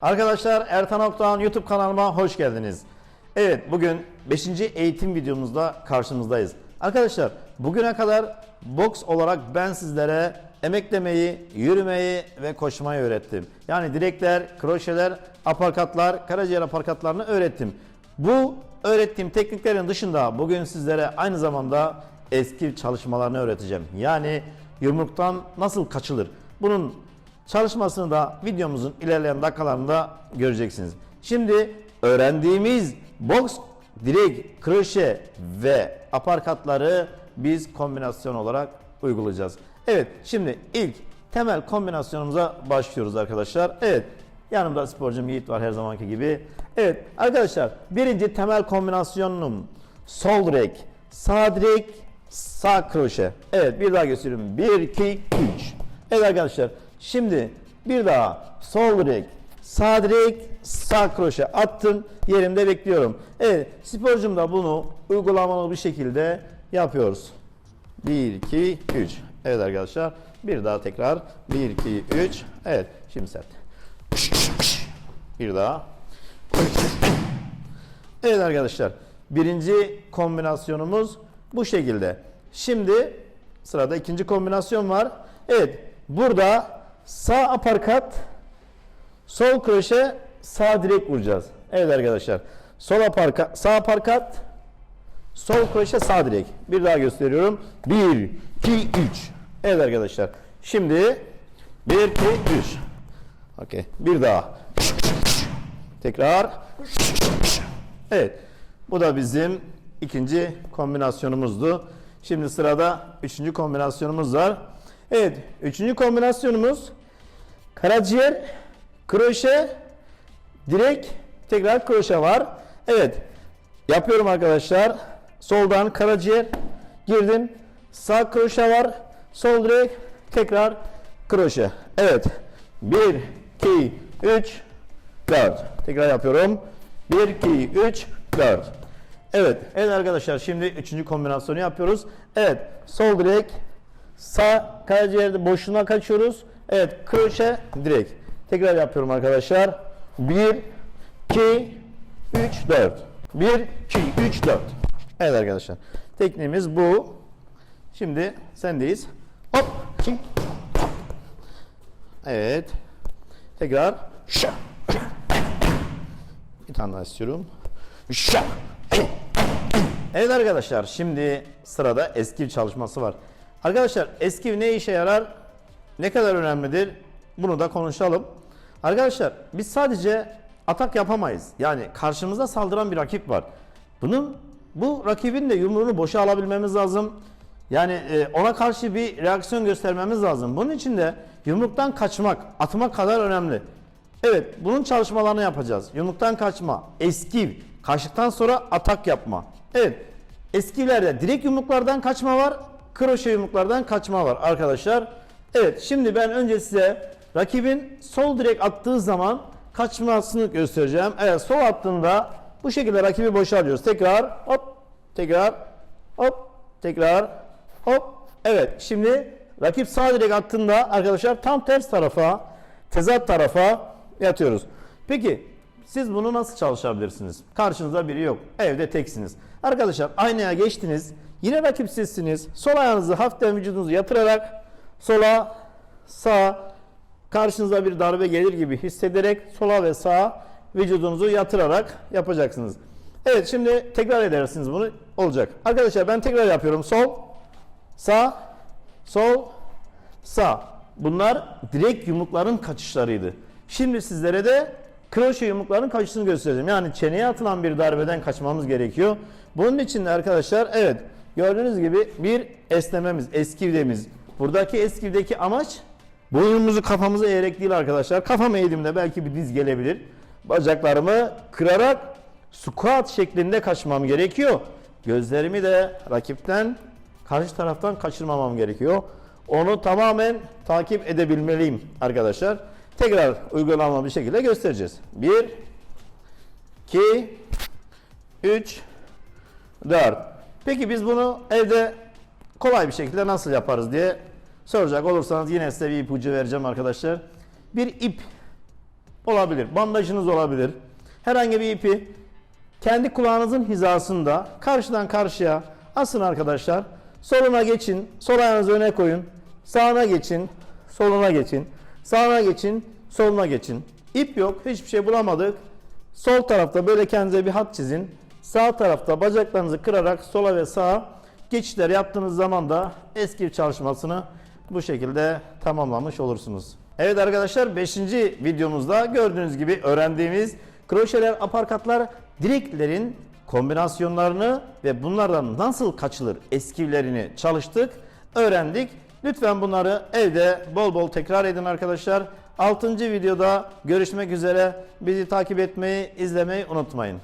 Arkadaşlar Ertan Oktan YouTube kanalıma hoş geldiniz. Evet bugün 5. eğitim videomuzda karşınızdayız. Arkadaşlar bugüne kadar boks olarak ben sizlere emeklemeyi, yürümeyi ve koşmayı öğrettim. Yani direkler, kroşeler, aparkatlar, karaciğer aparkatlarını öğrettim. Bu öğrettiğim tekniklerin dışında bugün sizlere aynı zamanda eski çalışmalarını öğreteceğim. Yani yumruktan nasıl kaçılır? Bunun Çalışmasını da videomuzun ilerleyen dakikalarında göreceksiniz. Şimdi öğrendiğimiz boks, direk, kroşe ve aparkatları biz kombinasyon olarak uygulayacağız. Evet şimdi ilk temel kombinasyonumuza başlıyoruz arkadaşlar. Evet yanımda sporcum Yiğit var her zamanki gibi. Evet arkadaşlar birinci temel kombinasyonum sol direk, sağ direk, sağ kroşe. Evet bir daha gösteriyorum. 1, 2, 3. Evet arkadaşlar şimdi bir daha sol direk, sağ direk, sağ kroşe attım. Yerimde bekliyorum. Evet sporcum da bunu uygulamalı bir şekilde yapıyoruz. 1, 2, 3. Evet arkadaşlar bir daha tekrar. 1, 2, 3. Evet şimdi sert. Bir daha. Evet arkadaşlar birinci kombinasyonumuz bu şekilde. Şimdi sırada ikinci kombinasyon var. Evet burada sağ aparkat, sol kroşe, sağ direk vuracağız. Evet arkadaşlar. Sol aparkat, sağ aparkat, sol kroşe, sağ direk. Bir daha gösteriyorum. 1, 2, 3. Evet arkadaşlar. Şimdi 1, 2, 3. Okey. Bir daha. Tekrar. Evet. Bu da bizim ikinci kombinasyonumuzdu. Şimdi sırada üçüncü kombinasyonumuz var. Evet. Üçüncü kombinasyonumuz karaciğer, kroşe, direk, tekrar kroşe var. Evet. Yapıyorum arkadaşlar. Soldan karaciğer girdim. Sağ kroşe var. Sol direk, tekrar kroşe. Evet. 1, 2, 3, 4. Tekrar yapıyorum. 1, 2, 3, 4. Evet. Evet arkadaşlar şimdi üçüncü kombinasyonu yapıyoruz. Evet. Sol direk, sağ karaciğerde boşluğuna kaçıyoruz. Evet. Kroşe, direk. Tekrar yapıyorum arkadaşlar. 1, 2, 3, 4. 1, 2, 3, 4. Evet arkadaşlar. Tekniğimiz bu. Şimdi sendeyiz. Hop. Evet. Tekrar. Bir tane daha istiyorum. Evet arkadaşlar şimdi sırada eskiv çalışması var. Arkadaşlar eskiv ne işe yarar? Ne kadar önemlidir? Bunu da konuşalım. Arkadaşlar biz sadece atak yapamayız. Yani karşımıza saldıran bir rakip var. Bunun bu rakibin de yumruğunu boşa alabilmemiz lazım. Yani e, ona karşı bir reaksiyon göstermemiz lazım. Bunun için de yumruktan kaçmak, atmak kadar önemli. Evet, bunun çalışmalarını yapacağız. Yumruktan kaçma, eskiv, kaçtıktan sonra atak yapma. Evet, eskivlerde direkt yumruklardan kaçma var, kroşe yumruklardan kaçma var arkadaşlar. Evet, şimdi ben önce size rakibin sol direkt attığı zaman kaçmasını göstereceğim. Evet, sol attığında bu şekilde rakibi boşa alıyoruz. Tekrar, hop, tekrar, hop, tekrar, hop. Evet, şimdi rakip sağ direkt attığında arkadaşlar tam ters tarafa, tezat tarafa yatıyoruz. Peki siz bunu nasıl çalışabilirsiniz? Karşınızda biri yok. Evde teksiniz. Arkadaşlar aynaya geçtiniz. Yine rakip sizsiniz. Sol ayağınızı hafiften vücudunuzu yatırarak sola, sağa, karşınıza bir darbe gelir gibi hissederek sola ve sağa vücudunuzu yatırarak yapacaksınız. Evet şimdi tekrar edersiniz bunu. Olacak. Arkadaşlar ben tekrar yapıyorum. Sol, sağ, sol, sağ. Bunlar direkt yumrukların kaçışlarıydı. Şimdi sizlere de kroşe yumrukların kaçışını göstereceğim. Yani çeneye atılan bir darbeden kaçmamız gerekiyor. Bunun için de arkadaşlar evet gördüğünüz gibi bir esnememiz, eskivdemiz. Buradaki eskivdeki amaç boynumuzu kafamızı eğerek değil arkadaşlar. Kafam eğdiğimde belki bir diz gelebilir. Bacaklarımı kırarak squat şeklinde kaçmam gerekiyor. Gözlerimi de rakipten karşı taraftan kaçırmamam gerekiyor. Onu tamamen takip edebilmeliyim arkadaşlar. Tekrar uygulamalı bir şekilde göstereceğiz. 1 2 3 4 Peki biz bunu evde kolay bir şekilde nasıl yaparız diye soracak olursanız yine size bir ipucu vereceğim arkadaşlar. Bir ip olabilir, bandajınız olabilir. Herhangi bir ipi kendi kulağınızın hizasında karşıdan karşıya asın arkadaşlar. Soluna geçin, sol ayağınızı öne koyun. Sağına geçin, soluna geçin. Sağına geçin, soluna geçin. İp yok, hiçbir şey bulamadık. Sol tarafta böyle kendinize bir hat çizin. Sağ tarafta bacaklarınızı kırarak sola ve sağa geçişler yaptığınız zaman da eski çalışmasını bu şekilde tamamlamış olursunuz. Evet arkadaşlar 5. videomuzda gördüğünüz gibi öğrendiğimiz kroşeler, aparkatlar, direklerin kombinasyonlarını ve bunlardan nasıl kaçılır eskivlerini çalıştık, öğrendik. Lütfen bunları evde bol bol tekrar edin arkadaşlar. 6. videoda görüşmek üzere. Bizi takip etmeyi, izlemeyi unutmayın.